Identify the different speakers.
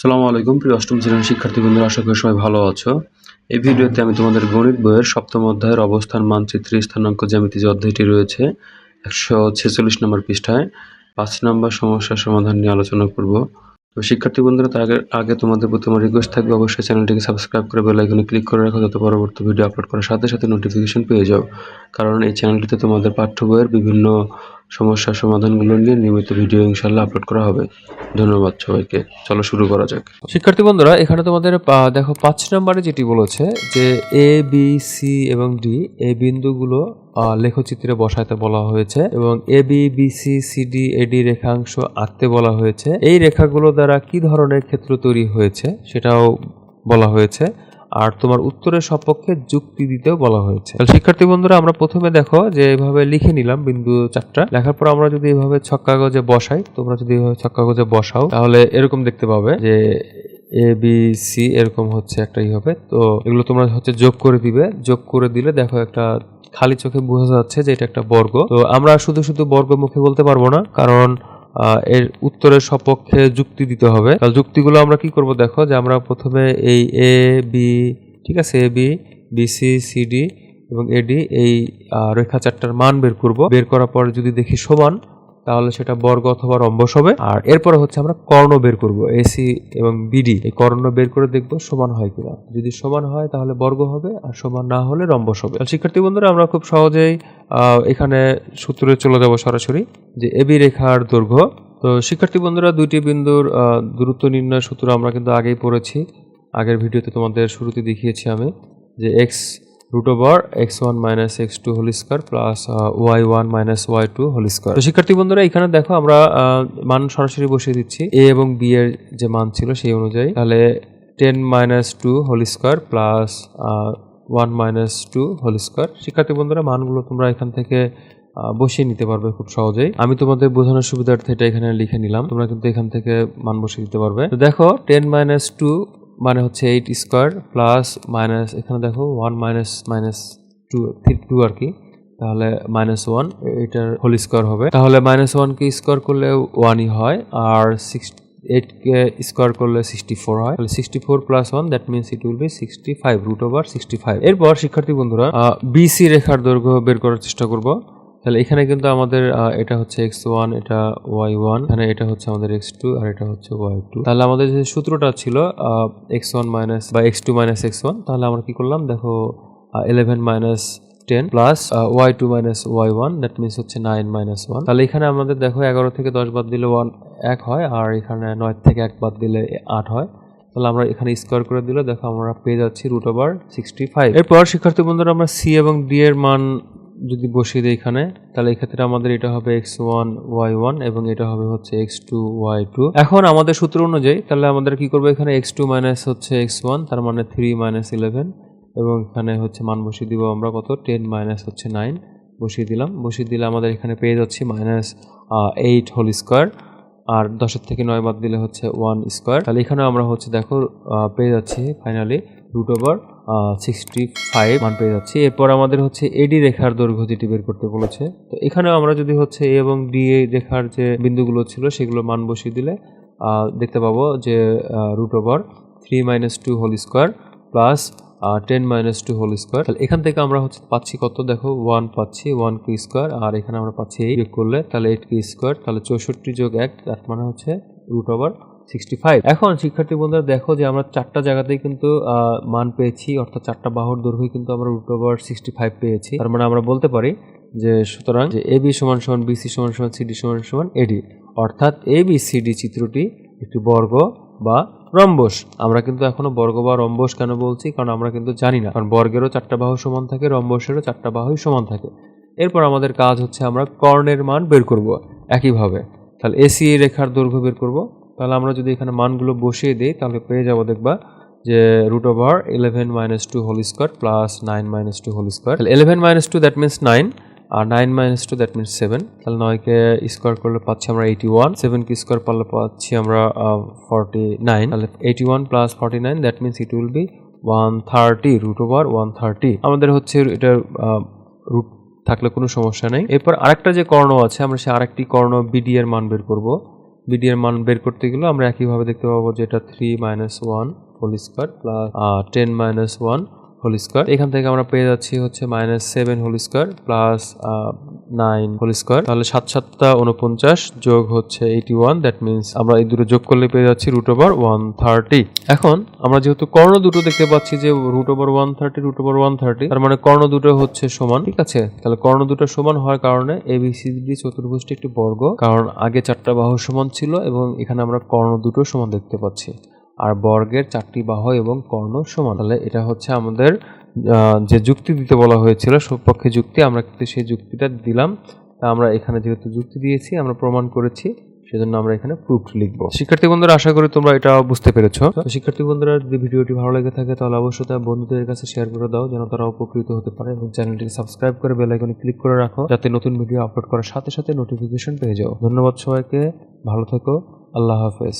Speaker 1: সালামু আলাইকুম, প্রিয় অষ্টম শ্রেণির শিক্ষার্থী বন্ধুরা, আশা করি সবাই ভালো আছো। এই ভিডিওতে আমি তোমাদের গণিত বইয়ের সপ্তম অধ্যায়ের অবস্থান মানচিত্রে স্থানাঙ্ক জ্যামিতি যে অধ্যায়টি রয়েছে, একশো ছেচল্লিশ নম্বর পৃষ্ঠায় পাঁচ নম্বর সমস্যার সমাধান নিয়ে আলোচনা করব। তো শিক্ষার্থী বন্ধুরা, তার আগে আগে তোমাদের প্রতি আমার রিকোয়েস্ট থাকবে, অবশ্যই চ্যানেলটিকে সাবস্ক্রাইব করে বেল আইকনে ক্লিক করে রাখো, যাতে পরবর্তী ভিডিও আপলোড করার সাথে সাথে নোটিফিকেশন পেয়ে যাও। কারণ এই চ্যানেলটিতে তোমাদের পাঠ্য বইয়ের বিভিন্ন সমস্যার সমাধানগুলো নিয়ে নিয়মিত ভিডিও ইনশাল্লাহ আপলোড করা হবে। ধন্যবাদ সবাইকে। চলো শুরু করা যাক।
Speaker 2: শিক্ষার্থী বন্ধুরা, এখানে তোমাদের দেখো, পাঁচ নম্বরে যেটি বলেছে যে এ বি সি এবং ডি এই বিন্দুগুলো লেখচিত্রে বসাতে বলা হয়েছে এবং A B B C C D AD রেখাংশ আঁকতে বলা হয়েছে। এই রেখাগুলো দ্বারা কি ধরনের ক্ষেত্র তৈরি হয়েছে সেটাও বলা হয়েছে। আর তোমার উত্তরের সপক্ষে যুক্তি দিতেও বলা হয়েছে। শিক্ষার্থী বন্ধুরা, আমরা প্রথমে দেখো যে এভাবে লিখে নিলাম বিন্দু চারটা। লেখার পর আমরা যদি এভাবে ছক কাগজে বসাই, তোমরা যদি এভাবে ছক কাগজে বসাও, তাহলে এরকম দেখতে পাবে যে এ বি সি এরকম হচ্ছে একটা ই হবে। তো এগুলো তোমরা হচ্ছে যোগ করে দিবে। যোগ করে দিলে দেখো একটা খালি চোখে বোঝা যাচ্ছে যে এটা একটা বর্গ। তো আমরা শুধু শুধু বর্গ মুখে বলতে পারব না, কারণ এর উত্তরের সপক্ষে যুক্তি দিতে হবে। তাহলে যুক্তিগুলো আমরা কি করব? দেখো যে আমরা প্রথমে এই এ বি ঠিক আছে এ বি বিসি সিডি এবং এডি এই রেখা চারটার মান বের করব। বের করার পর যদি দেখি সমান তাহলে সেটা বর্গ অথবা রম্বস হবে। আর এরপরে হচ্ছে আমরা কর্ণ বের করব এসি এবং বিডি এই কর্ণ বের করে দেখব সমান হয় কিনা। যদি সমান হয় তাহলে বর্গ হবে, আর সমান না হলে রম্বস হবে। শিক্ষার্থী বন্ধুরা, আমরা খুব সহজেই এখানে সূত্রে চলে যাব সরাসরি, যে এবি রেখার দৈর্ঘ্য। তো শিক্ষার্থী বন্ধুরা, দুইটি বিন্দুর দূরত্ব নির্ণয় সূত্র আমরা কিন্তু আগেই পড়েছি। আগের ভিডিওতে তোমাদের শুরুতে দেখিয়েছি আমি, যে x root over x one minus x two whole square plus y one minus y two whole square তো শিক্ষার্থী বন্ধুরা, এখানে দেখো আমরা মান সরাসরি বসিয়ে দিচ্ছি। এ এবং বি এর যে মান ছিল সেই অনুযায়ী। তাহলে ten minus two whole square plus one minus two whole square শিক্ষার্থী বন্ধুরা, মানগুলো তোমরা এখান থেকে বসিয়ে নিতে পারবে খুব সহজেই। আমি তোমাদের বোঝানোর সুবিধার্থে এটা এখানে লিখে নিলাম। তোমরা কিন্তু এখান থেকে মান বসিয়ে দিতে পারবে। তো দেখো টেন মাইনাস টু মানে হচ্ছে এইট স্কোয়ার প্লাস মাইনাস এখানে দেখো one minus minus two three two আর কি। তাহলে মাইনাস ওয়ান এটার হোল স্কোয়ার হবে। তাহলে মাইনাস ওয়ানকে স্কোয়ার করলে ওয়ানই হয়, আর সিক্স এইটকে স্কোয়ার করলে সিক্সটি ফোর হয়। তাহলে sixty four plus one that means it will be sixty five root over sixty five এরপর, শিক্ষার্থী বন্ধুরা বিসি রেখার দৈর্ঘ্য বের করার চেষ্টা করব। তাহলে এখানে কিন্তু আমাদের এটা হচ্ছে এক্স ওয়ান এটা ওয়াই ওয়ান এখানে এটা হচ্ছে আমাদের এক্স টু আর এটা হচ্ছে ওয়াই টু তাহলে আমাদের যে সূত্রটা ছিল এক্স ওয়ান মাইনাস বা x two minus x one তাহলে আমরা কি করলাম? দেখো eleven minus ten plus y two minus y one that means হচ্ছে নাইন মাইনাস ওয়ান তাহলে এখানে আমাদের দেখো এগারো থেকে দশ বাদ দিলে ওয়ান এক হয়, আর এখানে নয় থেকে এক বাদ দিলে আট হয়। তাহলে আমরা এখানে স্কোয়ার করে দিলে, দেখো আমরা পেয়ে যাচ্ছি রুট ওভার সিক্সটি ফাইভ এরপর, শিক্ষার্থী বন্ধুরা, আমরা সি এবং ডি এর মান যদি বসিয়ে দিই এখানে, তাহলে এক্ষেত্রে আমাদের এটা হবে এক্স ওয়ান ওয়াই ওয়ান এবং এটা হবে হচ্ছে এক্স টু ওয়াই টু এখন আমাদের সূত্র অনুযায়ী, তাহলে আমাদের কি করব এখানে? এক্স টু মাইনাস হচ্ছে এক্স ওয়ান তার মানে থ্রি মাইনাস ইলেভেন এবং এখানে হচ্ছে মান বসিয়ে দিব আমরা কত? টেন মাইনাস হচ্ছে নাইন বসিয়ে দিলাম। বসিয়ে দিলে আমাদের এখানে পেয়ে যাচ্ছি মাইনাস এইট হোল স্কোয়ার আর দশের থেকে নয় বাদ দিলে হচ্ছে ওয়ান স্কোয়ার তাহলে এখানেও আমরা হচ্ছে দেখো পেয়ে যাচ্ছি finally root over sixty five মান পেয়ে যাচ্ছি। এরপর আমাদের হচ্ছে এডি রেখার দৈর্ঘ্য যেটি বের করতে বলেছে। তো এখানেও আমরা যদি হচ্ছে এ এবং ডি এ রেখার যে বিন্দুগুলো ছিল, সেগুলো মান বসিয়ে দিলে দেখতে পাবো যে root over three minus two whole square plus ten minus two whole square তাহলে এখান থেকে আমরা হচ্ছে পাচ্ছি কত? দেখো ওয়ান পাচ্ছি ওয়ান কে স্কোয়ার আর এখানে আমরা পাচ্ছি এই করলে তাহলে এইট কে স্কোয়ার তাহলে চৌষট্টি যোগ এক, তার মানে হচ্ছে রুট ওভার সিক্সটি ফাইভ এখন শিক্ষার্থী বন্ধুরা দেখো যে আমরা চারটা জায়গাতেই কিন্তু মান পেয়েছি, অর্থাৎ চারটা বাহুর দৈর্ঘ্য কিন্তু আমরা রুট ওভার সিক্সটি ফাইভ পেয়েছি। তার মানে আমরা বলতে পারি যে সুতরাং যে এ বি সমান সমান বিসি সমান সমান সিডি সমান সমান এডি অর্থাৎ এ বি সিডি চিত্রটি একটি বর্গ বা রম্বস। আমরা কিন্তু এখনও বর্গ বা রম্বস কেন বলছি? কারণ আমরা কিন্তু জানি না। কারণ বর্গেরও চারটা বাহু সমান থাকে, রম্বসেরও চারটা বাহুই সমান থাকে। এরপর আমাদের কাজ হচ্ছে আমরা কর্ণের মান বের করব একইভাবে। তাহলে এসি রেখার দৈর্ঘ্য বের করব। তাহলে আমরা যদি এখানে মানগুলো বসিয়ে দিই, তাহলে পেয়ে যাব দেখবা যে root over eleven minus two whole square plus nine minus two whole square eleven minus two that means nine R nine minus two that means seven তাহলে নয়কে স্কোয়ার করলে পাচ্ছি আমরা এইটি ওয়ান সেভেনকে স্কোয়ার করলে পাচ্ছি আমরা ফর্টি নাইন তাহলে eighty one plus forty nine that means it will be one thirty root over one thirty আমাদের হচ্ছে এটার রুট থাকলে কোনো সমস্যা নেই। এরপর আরেকটা যে কর্ণ আছে, আমরা সে আরেকটি কর্ণ বিডি এর মান বের করব। বিডি এর মান বের করতে গেলে আমরা একইভাবে দেখতে পাবো যে এটা three minus one whole square plus ten minus one whole square এখান থেকে আমরা পেয়ে যাচ্ছি হচ্ছে minus seven whole square plus nine whole square. তাহলে সাত সাতটা উনপঞ্চাশ যোগ হচ্ছে এইটি ওয়ান দ্যাট মিনস আমরা এই দুটো যোগ করলে পেয়ে যাচ্ছি রুট ওভার ওয়ান থার্টি এখন আমরা যেহেতু কর্ণ দুটো দেখতে পাচ্ছি যে root over one thirty root over one thirty তার মানে কর্ণ দুটো হচ্ছে সমান ঠিক আছে? তাহলে কর্ণ দুটো সমান হওয়ার কারণে এ বি সি ডি চতুর্ভুজটি একটি বর্গ কারণ আগে চারটা বাহু সমান ছিল এবং এখানে আমরা কর্ণ দুটো সমান দেখতে পাচ্ছি। আর বর্গের চারটি বাহু এবং কর্ণ সমান। তাহলে এটা হচ্ছে আমাদের যে যুক্তি দিতে বলা হয়েছিল সপক্ষে যুক্তি, আমরা কিন্তু সেই যুক্তিটা দিলাম। তা আমরা এখানে যেহেতু যুক্তি দিয়েছি, আমরা প্রমাণ করেছি, সেজন্য আমরা এখানে প্রুফ লিখব। শিক্ষার্থী বন্ধুরা, আশা করি তোমরা এটা বুঝতে পেরেছ। শিক্ষার্থী বন্ধুরা, যদি ভিডিওটি ভালো লেগে থাকে, তাহলে অবশ্যই তার বন্ধুদের কাছে শেয়ার করে দাও, যেন তারা উপকৃত হতে পারে এবং চ্যানেলটিকে সাবস্ক্রাইব করে বেল আইকনে ক্লিক করে রাখো, যাতে নতুন ভিডিও আপলোড করার সাথে সাথে নোটিফিকেশন পেয়ে যাও। ধন্যবাদ সবাইকে, ভালো থেকো, আল্লাহ হাফেজ।